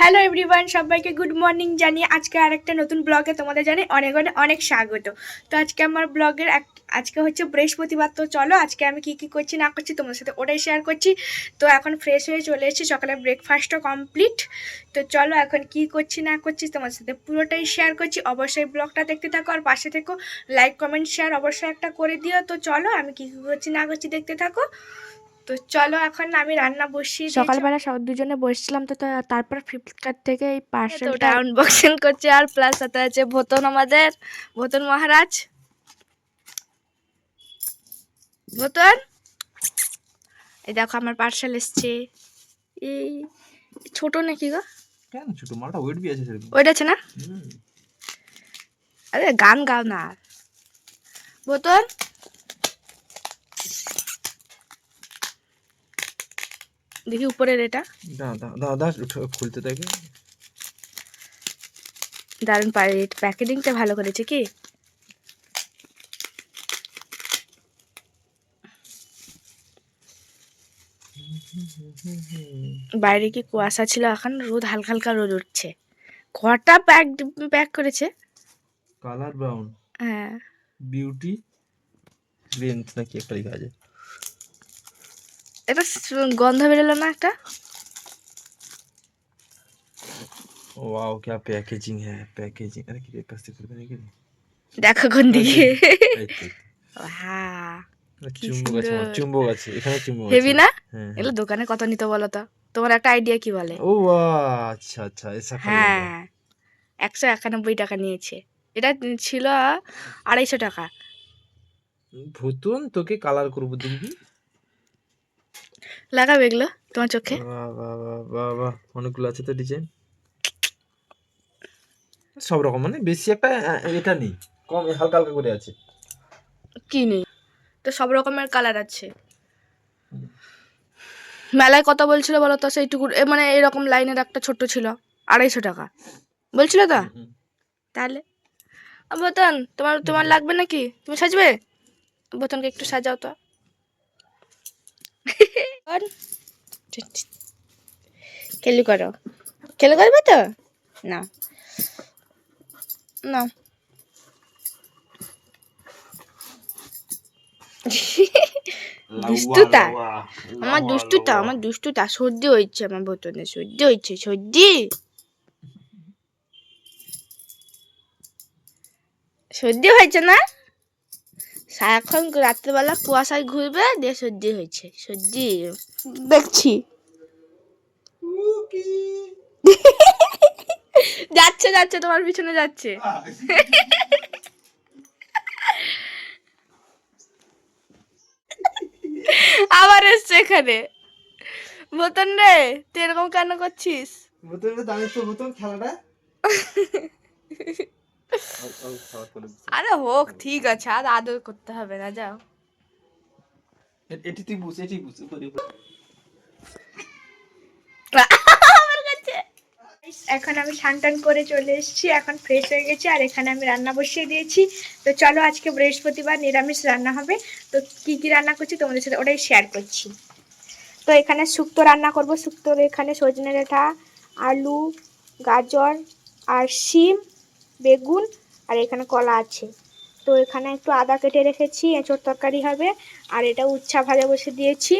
Hello everyone সবাইকে good morning জানিয়ে আজকে আরেকটা নতুন ব্লগে তোমাদের জানি অনেক অনেক অনেক স্বাগত। তো আজকে আমার ব্লগের এক, আজকে হচ্ছে বৃহস্পতিবার, তো চলো আজকে আমি কি কি করছি না করছি তোমাদের সাথে ওটাই শেয়ার করছি। তো এখন ফ্রেশ হয়ে চলে এসেছি, সকালে ব্রেকফাস্টও কমপ্লিট তো চলো এখন কি করছি না করছি তোমার সাথে পুরোটাই শেয়ার করছি। অবশ্যই ব্লগটা দেখতে থাকো আর পাশে থেকো লাইক কমেন্ট শেয়ার অবশ্যই একটা করে দিও। তো চলো আমি কি কী করছি না করছি দেখতে থাকো। তো চলো এখন আমি রান্না বসিয়ে দিয়েছি। সকালবেলা সব দুজনে বসছিলাম তো তারপর ফ্লিপকার্ট থেকে এই পার্সেলটা আনবক্সিং করছে আর প্লাস সাথে আছে ভোতন আমাদের। ভোতন মহারাজ। ভোতন? এই দেখো আমার পার্সেল এসছে। এই ছোট নাকি গো? কেন ছোট? মালটা ওয়েট বি আছে ওইটা আছে না? আরে গান গাও না। আর। ভোতন? দেখি উপরের এটা। উঠে- খুলতে থাকে দারুণ প্যাকেটিংটা ভালো করেছে কি? বাইরে কি কুয়াশা ছিল? এখন রোদ হালকা হালকা রোদ উঠছে। কটা প্যাক প্যাক করেছে। কালার ব্রাউন হ্যাঁ। বিউটি রেঞ্জ নাকি একটা লেখা আছে? এটা স- গন্ধ বেরোলো না একটা वाओ क्या पैकेजिंग है पैकेजिंग अरे কি পাশ থেকে খুলবে নাকি দেখো কোন দিকে এই তো, এই হ্যাঁ তো। কি চুম্বক আছে আমার, সুন্দর। চুম্বক আছে এখানে চুম্বক আছে হেভি না হ্যাঁ এগুলো দোকানে কত নিতে বলো তো তোমার একটা আইডিয়া কি বলে ও वाह अच्छा अच्छा ऐसा হ্যাঁ একশো একানব্বই টাকা নিয়েছে এটা ছিল আড়াইশো টাকা ভুতুন তোকে কালার করব দেখবি লাগাবে এগুলো তোমার চোখে? বাহ বাহ অনেকগুলো আছে তো ডিজাইন সব রকম মানে বেশি একটা এটা নেই কম হালকা হালকা করে আছে। কি নেই? তো সব রকমের কালার আছে। মেলায় কত বলছিল বলো তো? সেইটুকু মানে এরকম লাইনের একটা ছোট্ট ছিল আড়াইশো টাকা। বলছিল তো? তাহলে বোতন তোমার তোমার লাগবে নাকি? তুমি সাজবে? বোতনকে একটু সাজাও তো? খেলু করো। খেলু করবে তো? না। না। দুষ্টুতা। আমার দুষ্টুতা আমার দুষ্টুতা। সর্দি হয়েছে আমার বোতলে সর্দি হয়েছে সর্দি। সর্দি হয়েছে না? সারাক্ষণ রাত্রেবেলা কুয়াশায় ঘুরবে দিয়ে সর্দি হয়েছে। সর্দি। দেখছি। যাচ্ছে যাচ্ছে তোমার পিছনে যাচ্ছে। আবার এসছে এখানে। বোতন রে তুই এরকম কেন করছিস? বোতলে দামি তো বোতল খেলাটা। আরে হোক ঠিক আছে আর আদর করতে হবে না যাও। এটি তুই বুঝ এটি বুঝ এখন আমি স্নান টান করে চলে এসেছি এখন ফ্রেশ হয়ে গেছি আর এখানে আমি রান্না বসিয়ে দিয়েছি। তো চলো আজকে বৃহস্পতিবার নিরামিষ রান্না হবে। তো কি কি রান্না করছি তোমাদের সাথে ওটাই শেয়ার করছি। তো এখানে শুক্তো রান্না করব। শুক্তোর এখানে সজনে ডাঁটা আলু গাজর আর শিম বেগুন আর এখানে কলা আছে। তো এখানে একটু আদা কেটে রেখেছি, এঁচোড় তরকারি হবে। আর এটা উচ্ছা ভাজা বসে দিয়েছি।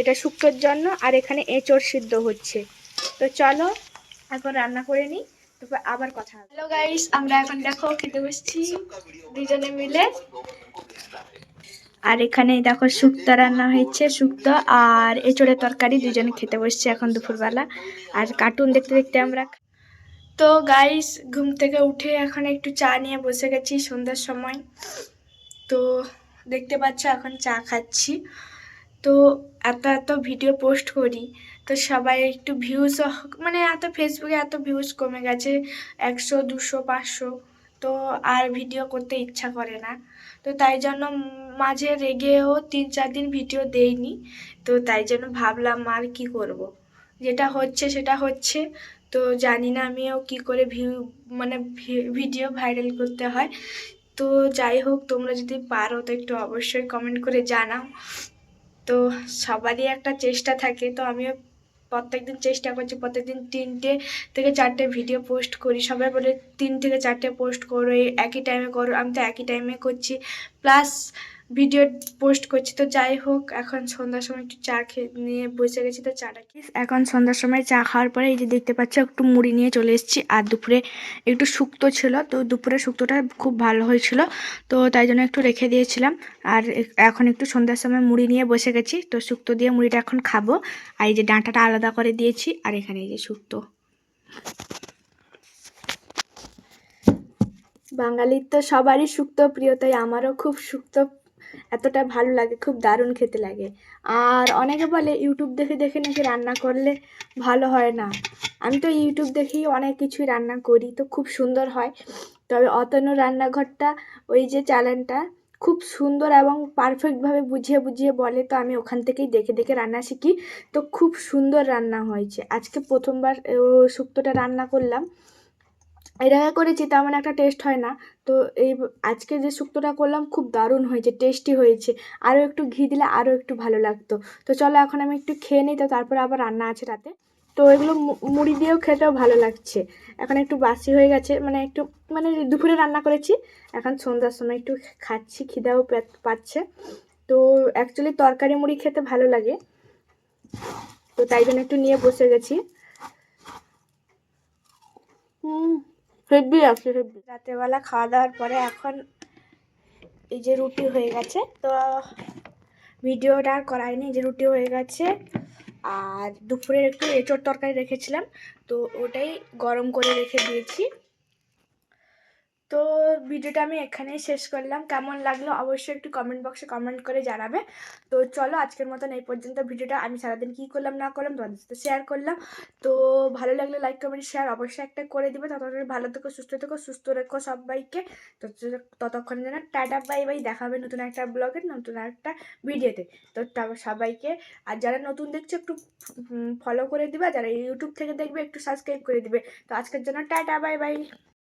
এটা শুক্তোর জন্য আর এখানে এঁচোড় সিদ্ধ হচ্ছে। তো চলো, এখন রান্না করে নিই, তারপর আবার কথা হ্যালো গাইস আমরা এখন দেখো খেতে বসছি, দুজনে মিলে। আর এখানে দেখো শুক্তো রান্না হয়েছে, শুক্তো আর এঁচোড়ের তরকারি দুজনে খেতে বসছি এখন দুপুরবেলা। আর কার্টুন দেখতে দেখতে আমরা তো গাইস ঘুম থেকে উঠে এখন একটু চা নিয়ে বসে গেছি সন্ধ্যার সময়। তো দেখতে পাচ্ছ এখন চা খাচ্ছি। তো এত এত ভিডিও পোস্ট করি, তো সবাই একটু ভিউজ মানে এত ফেসবুকে এত ভিউজ কমে গেছে, একশো, দুশো, পাঁচশো। তো আর ভিডিও করতে ইচ্ছা করে না। তো তাই জন্য মাঝে রেগেও তিন চার দিন ভিডিও দেইনি। তো তাই জন্য ভাবলাম আর কি করব। যেটা হচ্ছে সেটা হচ্ছে। তো জানি না আমিও কি করে ভিউ মানে ভিডিও ভাইরাল করতে হয়। তো যাই হোক, তোমরা যদি পারো তো একটু অবশ্যই কমেন্ট করে জানাও। তো সবারই একটা চেষ্টা থাকে, তো আমিও প্রত্যেকদিন চেষ্টা করছি, প্রত্যেকদিন তিনটে থেকে চারটে ভিডিও পোস্ট করি। সবাই বলে তিন থেকে চারটে পোস্ট করো একই টাইমে করো, আমি তো একই টাইমে করছি। প্লাস ভিডিও পোস্ট করছি তো যাই হোক এখন সন্ধ্যার সময় একটু চা খেয়ে নিয়ে বসে গেছি তো চাটা খেয়ে এখন সন্ধ্যার সময় চা খাওয়ার পরে এই যে দেখতে পাচ্ছ একটু মুড়ি নিয়ে চলে এসেছি আর দুপুরে একটু শুক্তো ছিল তো দুপুরে শুক্তোটা খুব ভালো হয়েছিল তো তাই জন্য একটু রেখে দিয়েছিলাম। আর এখন একটু সন্ধ্যার সময় মুড়ি নিয়ে বসে গেছি তো শুক্তো দিয়ে মুড়িটা এখন খাব। আর এই যে ডাঁটাটা আলাদা করে দিয়েছি আর এখানে এই যে শুক্তো। বাঙালির তো সবারই সুক্ত প্রিয় তাই আমারও খুব শুক্তো এতটা ভালো লাগে, খুব দারুণ খেতে লাগে। আর অনেকে বলে, ইউটিউব দেখে দেখে নাকি রান্না করলে ভালো হয় না। আমি তো ইউটিউব দেখেই অনেক কিছুই রান্না করি, তো খুব সুন্দর হয়। তবে অতনু রান্নাঘরটা, ওই যে চ্যানেলটা খুব সুন্দর এবং পারফেক্টভাবে বুঝিয়ে বুঝিয়ে বলে, তো আমি ওখান থেকেই দেখে দেখে রান্না শিখি। তো খুব সুন্দর রান্না হয়েছে। আজকে প্রথমবার ও শুক্তোটা রান্না করলাম। আগে করেছি, তেমন একটা টেস্ট হয় না। তো এই আজকে যে শুক্তোটা করলাম, খুব দারুণ হয়েছে টেস্টি হয়েছে। আরও একটু ঘি দিলে আরও একটু ভালো লাগতো। তো চলো এখন আমি একটু খেয়ে নিই, তো তারপরে আবার রান্না আছে রাতে। তো এগুলো মুড়ি দিয়েও খেতেও ভালো লাগছে। এখন একটু বাসি হয়ে গেছে মানে একটু মানে দুপুরে রান্না করেছি। এখন সন্ধ্যার সময় একটু খাচ্ছি, খিদাও পাচ্ছে। তো অ্যাকচুয়ালি তরকারি মুড়ি খেতে ভালো লাগে। তো তাই জন্য একটু নিয়ে বসে গেছি। হুম। হেভি আছে রাতেরবেলা খাওয়া দাওয়ার পরে এখন এই যে রুটি হয়ে গেছে, তো ভিডিওটা আর করাইনি যে রুটি হয়ে গেছে। আর দুপুরের একটু এঁচোর তরকারি রেখেছিলাম, তো ওটাই গরম করে রেখে দিয়েছি। তো ভিডিওটা আমি এখানেই শেষ করলাম। কেমন লাগল অবশ্যই একটু কমেন্ট বক্সে কমেন্ট করে জানাবে। তো চলো আজকের মতন এই পর্যন্ত ভিডিওটা। আমি সারাদিন কী করলাম, না করলাম তোমাদের সাথে শেয়ার করলাম। তো ভালো লাগলে লাইক কমেন্ট শেয়ার অবশ্যই একটা করে দিবে। ততক্ষণ ভালো থেকো, সুস্থ থেকো, সুস্থ রেখো সবাইকে। তো ততক্ষণ যেন টাটা বাই বাই দেখাবে নতুন একটা ব্লগে নতুন একটা ভিডিওতে তো। তা- সবাইকে, আর যারা নতুন দেখছে একটু ফলো করে দিবে। আর যারা ইউটিউব থেকে দেখবে একটু সাবস্ক্রাইব করে দিবে। তো আজকের জন্য টাটা বাই বাই